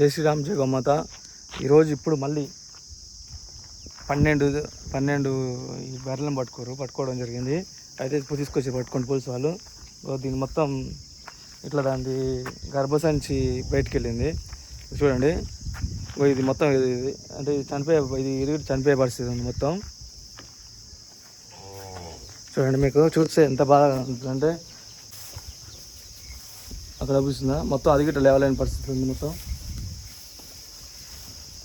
జై శ్రీరామ్ జై గోమాత. ఈరోజు ఇప్పుడు మళ్ళీ పన్నెండు పన్నెండు ఈ బర్రెలను పట్టుకోరు పట్టుకోవడం జరిగింది. అయితే ఇప్పుడు తీసుకొచ్చి పట్టుకోండి పోలీసు వాళ్ళు. దీన్ని మొత్తం ఇట్లా దాని గర్భసంచి బయటికి వెళ్ళింది చూడండి. ఓ ఇది మొత్తం ఇది అంటే ఇది చనిపోయే ఇది ఇది చనిపోయే పరిస్థితి ఉంది మొత్తం. చూడండి మీకు చూస్తే ఎంత బాగా అంటే అక్కడ చూపిస్తుందా? మొత్తం అది గిట్ట లేవలేని పరిస్థితి ఉంది మొత్తం.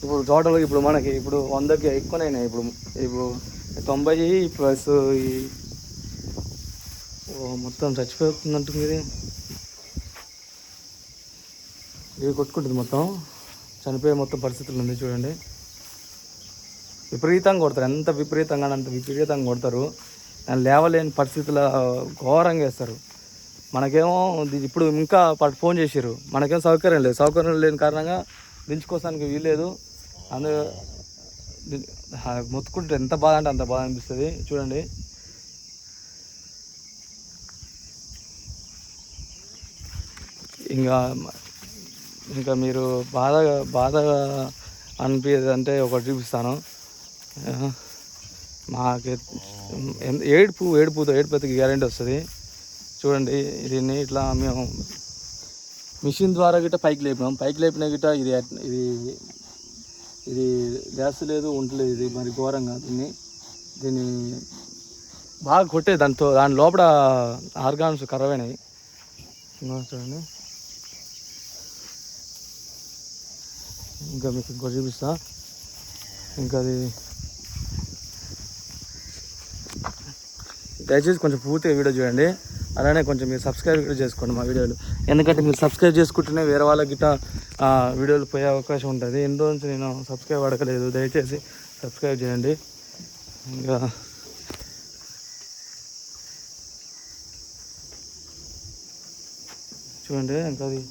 ఇప్పుడు టోటల్ ఇప్పుడు మనకి ఇప్పుడు వందకి ఎక్కువనైనా అయినాయి ఇప్పుడు ఇప్పుడు తొంభై ప్లస్ ఈ మొత్తం చచ్చిపోతుందంటుంది ఇది ఇది కొట్టుకుంటుంది మొత్తం. చనిపోయే మొత్తం పరిస్థితులు ఉంది చూడండి. విపరీతంగా కొడతారు. ఎంత విపరీతంగా అంత విపరీతంగా కొడతారు. లేవలేని పరిస్థితుల ఘోరంగా వేస్తారు. మనకేమో ఇది ఇప్పుడు ఇంకా ఫోన్ చేసారు మనకేం సౌకర్యం లేదు. సౌకర్యం లేని కారణంగా దించుకోవడానికి వీల్లేదు. అందు మొత్తుకుంటే ఎంత బాధ అంటే అంత బాధ అనిపిస్తుంది. చూడండి. ఇంకా ఇంకా మీరు బాధ బాధ అనిపించేది అంటే ఒకటి చూపిస్తాను. మాకు ఏడుపు ఏడుపుతో ఏడుపుతో గ్యారెంటీ వస్తుంది. చూడండి దీన్ని ఇట్లా మేము మిషన్ ద్వారా గిట్ట పైకి లేపినాం. పైకి లేపిన గిట్ట ఇది ఇది ఇది గ్యాస్ లేదు ఉండలేదు ఇది మరి ఘోరంగా దీన్ని దీన్ని బాగా కొట్టే దాంతో దాని లోపల ఆర్గాన్స్ ఖరాబ్ అయినాయి చూడండి. ఇంకా మీకు ఇంకో చూపిస్తా. ఇంకా అది దయచేసి కొంచెం పూర్తిగా వీడియో చూడండి. అలానే కొంచెం మీరు సబ్స్క్రైబ్ కూడా చేసుకోండి మా వీడియోలు. ఎందుకంటే మీరు సబ్స్క్రైబ్ చేసుకుంటేనే వేరే వాళ్ళకి గిట్ట వీడియోలు పోయే అవకాశం ఉంటుంది. ఎన్ని రోజు నుంచి నేను సబ్స్క్రైబ్ అడగలేదు దయచేసి సబ్స్క్రైబ్ చేయండి. ఇంకా చూడండి ఇంకా అది.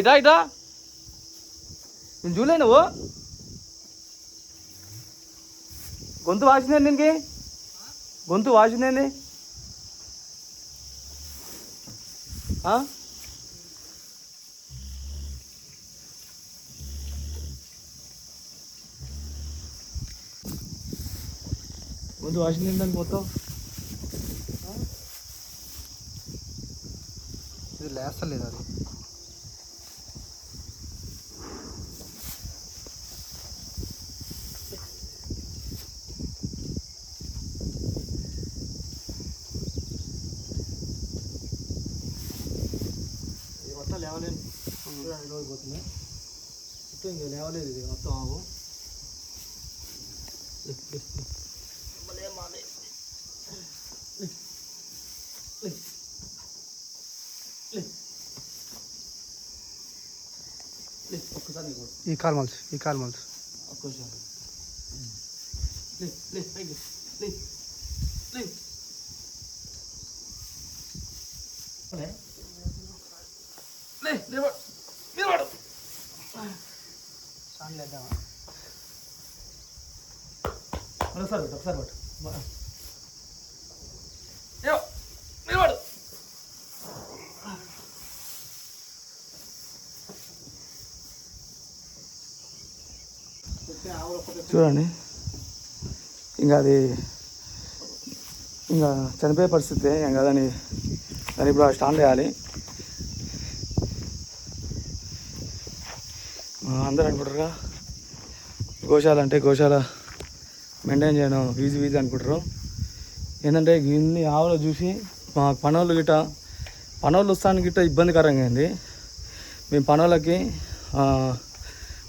ఇటా ఇటా నేను చూడలే నువ్వు. గొంతు వాసిందండి దీనికి గొంతు వాసిందండి ఆ? గొంతు వాసిందండి దానికి మొత్తం ఇది లేవలేదు లోకి పోతుంది మొత్తం ఇంకా లేవలేదు ఇది మొత్తం ఆవు. ఈ కాల్ మల్స్ ఈ కాల్ మల్స్ ఒక్కసారి లే లే పైకి లే లే లే లే నిలబడు. ఒకసారి పెట్టు ఒకసారి పెట్టు నిలబడు. చూడండి. ఇంకా అది ఇంకా చనిపోయే పరిస్థితి ఇంకా దాన్ని దాన్ని ఇప్పుడు స్టాండ్ చేయాలి అందరూ అనుకుంటారుగా? గోశాల అంటే గోశాల మెయింటైన్ చేయడం ఈజీ ఈజీ అనుకుంటారు. ఏంటంటే ఇన్ని ఆవులు చూసి మా పనోళ్ళు గిట్ట పనోళ్ళు వస్తానికి గిట్ట ఇబ్బందికరంగా అయింది. మేము పనోళ్ళకి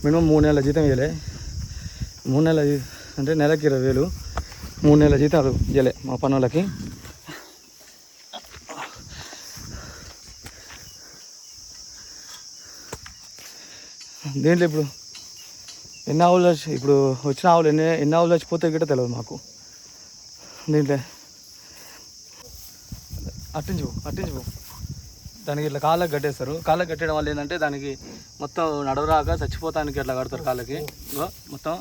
మినిమం మూడు నెలల జీతం ఇవ్వలే మూడు నెలల అంటే నెలకి ఇరవై వేలు మూడు నెలల జీతాలు ఇవ్వలే మా పనోళ్ళకి. దీంట్లో ఇప్పుడు? ఎన్ని ఆవులు వచ్చి ఇప్పుడు వచ్చిన ఆవులు ఎన్ని ఎన్ని ఆవులు వచ్చిపోతే గిట్ట తెలియదు మాకు. దీంట్లో అట్టించు అట్టించు దానికి ఇట్లా కాళ్ళకి కట్టేస్తారు. కాళ్ళకి కట్టడం వల్ల ఏంటంటే దానికి మొత్తం నడవరాక చచ్చిపోతానికి అట్లా కడతారు కాళ్ళకి. మొత్తం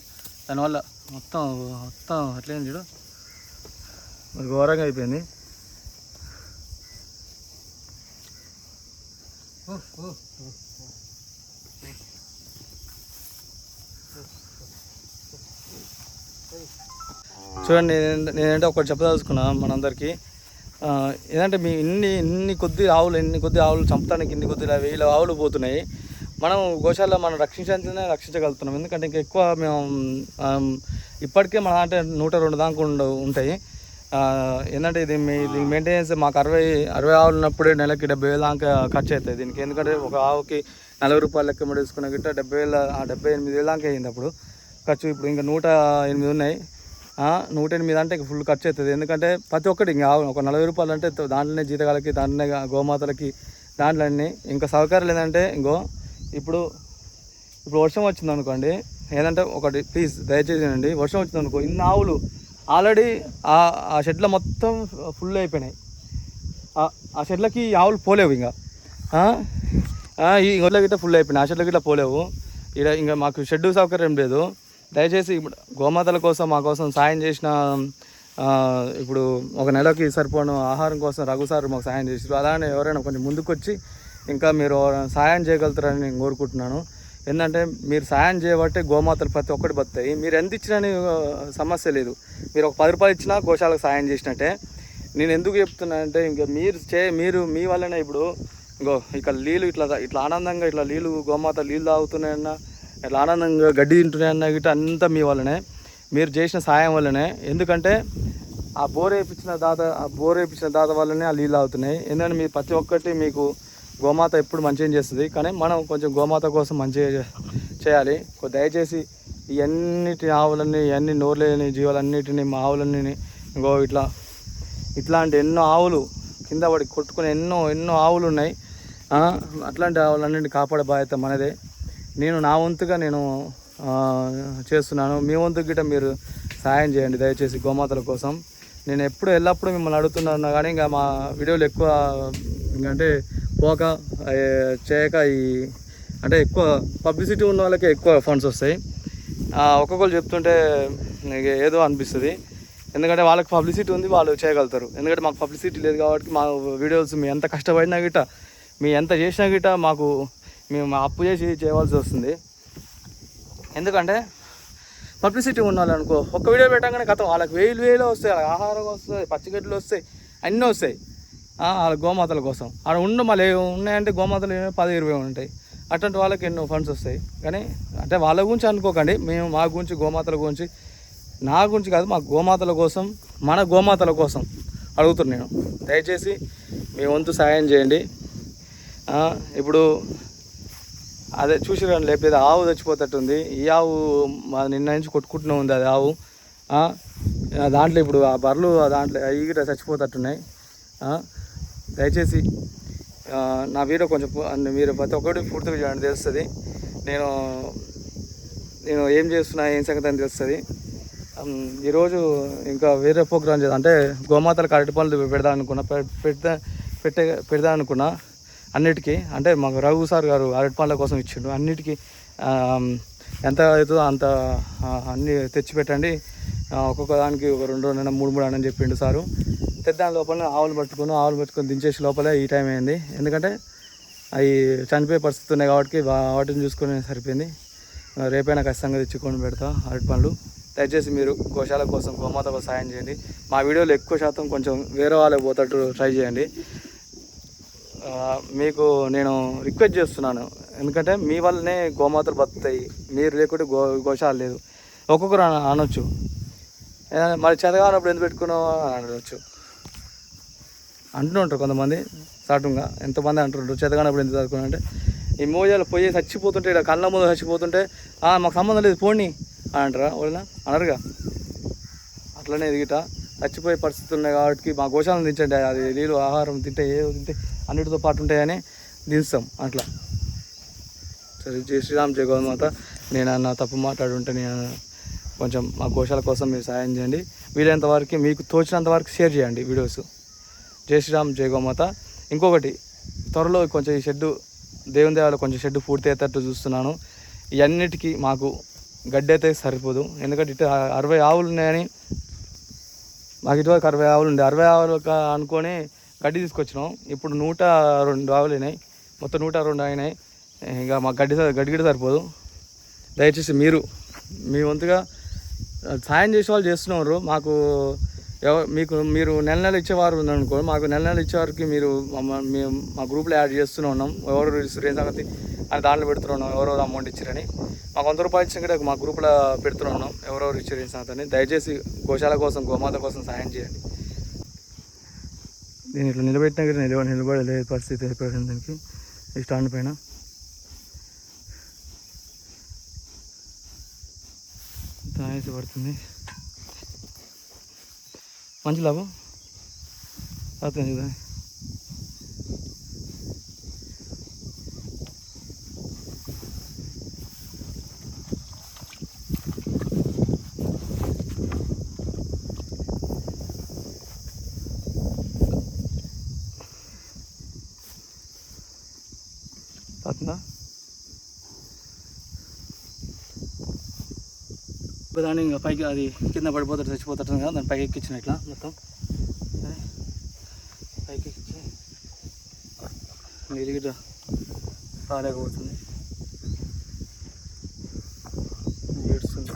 దానివల్ల మొత్తం మొత్తం అట్లేం చూడు? మరి ఘోరంగా అయిపోయింది. ఓ ఓ. చూడండి నేను- నేనంటే ఒకటి చెప్పదలుచుకున్నా మనందరికీ. ఏంటంటే మీ ఇన్ని ఇన్ని కొద్ది ఆవులు ఇన్ని కొద్ది ఆవులు చంపడానికి ఇన్ని కొద్ది వేల ఆవులు పోతున్నాయి. మనం గోశాల మనం రక్షించాల్సిందే రక్షించగలుగుతున్నాం. ఎందుకంటే ఇంకా ఎక్కువ మేము ఇప్పటికే మన అంటే నూట రెండు దాకా ఉంటాయి. ఏంటంటే ఇది మీ దీని మెయింటెనెన్స్ మాకు అరవై అరవై ఆవులు ఉన్నప్పుడే నెలకి డెబ్బై వేల దాకా ఖర్చు అవుతాయి దీనికి. ఎందుకంటే ఒక ఆవుకి నలభై రూపాయలు లెక్క తీసుకున్న గిట్ట డెబ్బై వేల డెబ్బై ఎనిమిది వేల దాకా అయింది అప్పుడు ఖర్చు. ఇప్పుడు ఇంకా నూట ఎనిమిది ఉన్నాయి. నూట ఎనిమిది అంటే ఇంక ఫుల్ ఖర్చు అవుతుంది. ఎందుకంటే ప్రతి ఒక్కటి ఇంకా ఆవు- ఒక నలభై రూపాయలు అంటే దాంట్లోనే జీతకాలకి దాంట్లోనే గోమాతలకి దాంట్లో ఇంకా సౌకర్యం ఏంటంటే ఇంకో ఇప్పుడు ఇప్పుడు వర్షం వచ్చింది అనుకోండి ఏంటంటే ఒకటి ప్లీజ్ దయచేసి అండి వర్షం వచ్చింది అనుకో ఇన్ని ఆవులు ఆల్రెడీ ఆ ఆ షెడ్లో మొత్తం ఫుల్ అయిపోయినాయి. ఆ- షెడ్లకి ఈ ఆవులు పోలేవు ఇంకా. ఈ గొడ్ల గిట్ట ఫుల్ అయిపోయినాయి ఆ షెడ్ల గిట్ట పోలేవు. ఇక్కడ ఇంకా మాకు షెడ్ సౌకర్యం లేదు. దయచేసి ఇప్పుడు గోమాతల కోసం మా కోసం సాయం చేసిన ఇప్పుడు ఒక నెలకి సరిపోను ఆహారం కోసం రఘు సార్ మాకు సాయం చేసారు అలానే ఎవరైనా కొంచెం ముందుకొచ్చి ఇంకా మీరు సాయం చేయగలుగుతారని నేను కోరుకుంటున్నాను. ఏంటంటే మీరు సాయం చేయబట్టే గోమాతలు ప్రతి ఒక్కటి బతాయి మీరు ఎంత ఇచ్చినా సమస్య లేదు. మీరు ఒక పది రూపాయలు ఇచ్చినా గోశాలకు సాయం చేసినట్టే. నేను ఎందుకు చెప్తున్నానంటే ఇంకా మీరు చే మీరు మీ వల్లనే ఇప్పుడు ఇంకో ఇక్కడ నీళ్ళు ఇట్లా ఇట్లా ఆనందంగా ఇట్లా నీళ్ళు గోమాత నీళ్ళు తాగుతున్నాయన్నా ఇట్లా ఆనందంగా గడ్డి తింటున్నాయన్న గిట్ట అంతా మీ వల్లనే మీరు చేసిన సాయం వల్లనే. ఎందుకంటే ఆ బోర్ వేయించిన దాత ఆ బోర్ వేయించిన దాత వల్లనే ఆ నీళ్ళు అవుతున్నాయి ఎందుకంటే మీ ప్రతి ఒక్కటి మీకు గోమాత ఎప్పుడు మంచిగా చేస్తుంది. కానీ మనం కొంచెం గోమాత కోసం మంచిగా చేయాలి. దయచేసి ఇవన్నిటి ఆవులన్నీ ఇవన్నీ నోరులేని జీవాలన్నిటిని మా ఆవులన్నీ ఇంకో ఇట్లా ఇట్లాంటి ఎన్నో ఆవులు కింద పడి కొట్టుకునే ఎన్నో ఎన్నో ఆవులు ఉన్నాయి అట్లాంటి ఆవులన్నింటిని కాపాడే బాధ్యత మనదే. నేను నా వంతుగా నేను చేస్తున్నాను. మీ వంతు గిట్ట మీరు సాయం చేయండి దయచేసి గోమాతల కోసం. నేను ఎప్పుడు ఎల్లప్పుడూ మిమ్మల్ని అడుగుతున్నాను కానీ ఇంకా మా వీడియోలు ఎక్కువ అంటే పోక చేయక ఈ అంటే ఎక్కువ పబ్లిసిటీ ఉన్న వాళ్ళకే ఎక్కువ ఫండ్స్ వస్తాయి. ఒక్కొక్కరు చెప్తుంటే నీకు ఏదో అనిపిస్తుంది. ఎందుకంటే వాళ్ళకి పబ్లిసిటీ ఉంది వాళ్ళు చేయగలుగుతారు. ఎందుకంటే మాకు పబ్లిసిటీ లేదు కాబట్టి మా వీడియోస్ మీ ఎంత కష్టపడినా గిట్ట మీ ఎంత చేసినా గిట్ట మాకు మేము అప్పు చేసి చేయవలసి వస్తుంది. ఎందుకంటే పబ్లిసిటీ ఉండాలి అనుకో ఒక్క వీడియో పెట్టగానే గతం వాళ్ళకి వేలు వేలు వస్తాయి వాళ్ళకి ఆహారం వస్తుంది పచ్చిగడ్డలు వస్తాయి అన్నీ వస్తాయి. వాళ్ళ గోమాతల కోసం. ఆడ ఉండు మళ్ళీ ఉన్నాయంటే గోమాతలు పది ఇరవై ఉంటాయి. అటువంటి వాళ్ళకి ఎన్నో ఫండ్స్ వస్తాయి. కానీ అంటే వాళ్ళ గురించి అనుకోకండి. మేము మా గురించి గోమాతల గురించి నా గురించి కాదు మా గోమాతల కోసం మన గోమాతల కోసం అడుగుతున్నాను. నేను దయచేసి మీ వంతు సాయం చేయండి. ఇప్పుడు అదే చూసిరండి లేకపోతే ఆవు చచ్చిపోతట్టుంది. ఈ ఆవు మా నిన్న నుంచి కొట్టుకుంటూనే ఉంది అది ఆవు. దాంట్లో ఇప్పుడు ఆ బర్రెలు దాంట్లో అవి కూడా చచ్చిపోతట్టున్నాయి. దయచేసి నా వీడియో కొంచెం మీరు ప్రతి ఒక్కటి పూర్తిగా చూడండి తెలుస్తుంది. నేను నేను ఏం చేస్తున్నా ఏం సంగతి అని తెలుస్తుంది. ఈరోజు ఇంకా వేరే ప్రోగ్రామ్ చేద్దాం. అంటే గోమాతలకు అరటి పనులు పెడదాం అనుకున్నా పెడతా పెట్టే పెడదాం అనుకున్నా. అన్నిటికీ అంటే మాకు రఘు సార్ గారు అరటి పండ్ల కోసం ఇచ్చిండు. అన్నిటికీ ఎంత అవుతుందో అంత అన్నీ తెచ్చి పెట్టండి. ఒక్కొక్క దానికి ఒక రెండు రెండు మూడు మూడు అని చెప్పిండు సారు. తెద్దాని లోపల ఆవులు పట్టుకుని ఆవులు పట్టుకొని దించేసి లోపలే ఈ టైం అయింది. ఎందుకంటే అవి చనిపోయే పరిస్థితి ఉన్నాయి కాబట్టి వాటిని చూసుకొని సరిపోయింది. రేపైనా ఖచ్చితంగా తెచ్చుకొని పెడతా అరటి పండ్లు. దయచేసి మీరు గోశాల కోసం గోమాత కోసం సాయం చేయండి. మా వీడియోలో ఎక్కువ శాతం కొంచెం వేరే వాళ్ళకి పోతట్టు ట్రై చేయండి. మీకు నేను రిక్వెస్ట్ చేస్తున్నాను. ఎందుకంటే మీ వల్లనే గోమాతలు బతుకుతాయి. మీరు లేకుంటే గో గోశాల లేదు. ఒక్కొక్కరు అనొచ్చు. మరి చదవనప్పుడు ఎందుకు పెట్టుకున్నావు అని అనొచ్చు. అంటూ కొంతమంది సాటుగా ఎంతమంది అంటుంటారు చదవనప్పుడు ఎందుకు చదువుకున్నా అంటే ఈ మోజాలు పోయి చచ్చిపోతుంటే ఇక్కడ కళ్ళ ముందు చచ్చిపోతుంటే మాకు సంబంధం లేదు పోనీ అని అంటారా? వాళ్ళ అనరుగా. అట్లనే ఎదిగిట చచ్చిపోయే పరిస్థితులు ఉన్నాయి కాబట్టి మా గోశాలను తింటే అది నీళ్ళు ఆహారం తింటే ఏదో తింటే అన్నిటితో పాటు ఉంటాయని దించుతాం అట్లా. సరే జై శ్రీరామ్ జై మాత. నేను అన్న తప్పు మాట్లాడుంటే నేను కొంచెం మా గోశాల కోసం మీరు సాయం చేయండి. వీలైనంత వరకు మీకు తోచినంత వరకు షేర్ చేయండి వీడియోస్. జై శ్రీరామ్ జై గోమాత ఇంకొకటి త్వరలో కొంచెం ఈ షెడ్డు దేవుని దేవాల కొంచెం షెడ్డు పూర్తి అయ్యేటట్టు చూస్తున్నాను. ఇవన్నిటికీ మాకు గడ్డి అయితే సరిపోదు. ఎందుకంటే ఇటు అరవై ఆవులు ఉన్నాయని మాకు ఇటువరకు అరవై ఆవులు ఉండే. అరవై ఆవులు ఒక అనుకొని గడ్డి తీసుకొచ్చినాం. ఇప్పుడు నూట రెండు ఆవులు అయినాయి. మొత్తం నూట రెండు అయినాయి. ఇంకా మాకు గడ్డి గడ్డి గిడ్డ సరిపోదు. దయచేసి మీరు మీ వంతుగా సాయం చేసే వాళ్ళు చేస్తున్నారు. మాకు మీకు మీరు నెల నెల ఇచ్చేవారు ఉందనుకో మాకు నెల నెల ఇచ్చేవారికి మీరు మేము మా గ్రూప్లో యాడ్ చేస్తూనే ఉన్నాం. ఎవరు సురేష్ సంగతి అని దాంట్లో పెడుతున్నాం ఎవరెవరు అమౌంట్ ఇచ్చారని. మాకు వంద రూపాయలు ఇచ్చిన కూడా మాకు గ్రూప్లో పెడుతున్నాం ఎవరెవరు ఇచ్చారు సంగతి అని. దయచేసి గోశాల కోసం గోమాత కోసం సాయం చేయండి. దీన్ని ఇట్లా నిలబెట్టినా కూడా నిలబడి నిలబడలే పరిస్థితి ఏర్పడింది దానికి. ఈ స్టాండ్ పైన. తాగేసి పడుతుంది. మంచి లాభం. అవుతుంది కదా అవుతుందా దాన్ని ఇంకా పైకి అది కింద పడిపోతాడు చచ్చిపోతాడు కదా దాన్ని పైకి ఎక్కించిన ఇట్లా మొత్తం. పైకి ఎక్కించి నీళ్ళు గిట్ట రాలేకపోతుంది. ఏడుస్తుంది.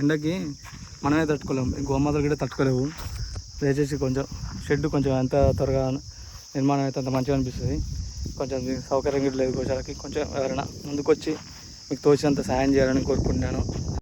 ఎండకి మనమే తట్టుకోలేము ఈ గోమాతలు కూడా తట్టుకోలేవు. దయచేసి కొంచెం షెడ్ కొంచెం ఎంత త్వరగా నిర్మాణం అయితే అంత మంచిగా అనిపిస్తుంది. కొంచెం సౌకర్యం కూడా లేదు గోశాలకి. కొంచెం ఎవరైనా ముందుకొచ్చి మీకు తోచినంత సాయం చేయాలని కోరుకుంటున్నాను.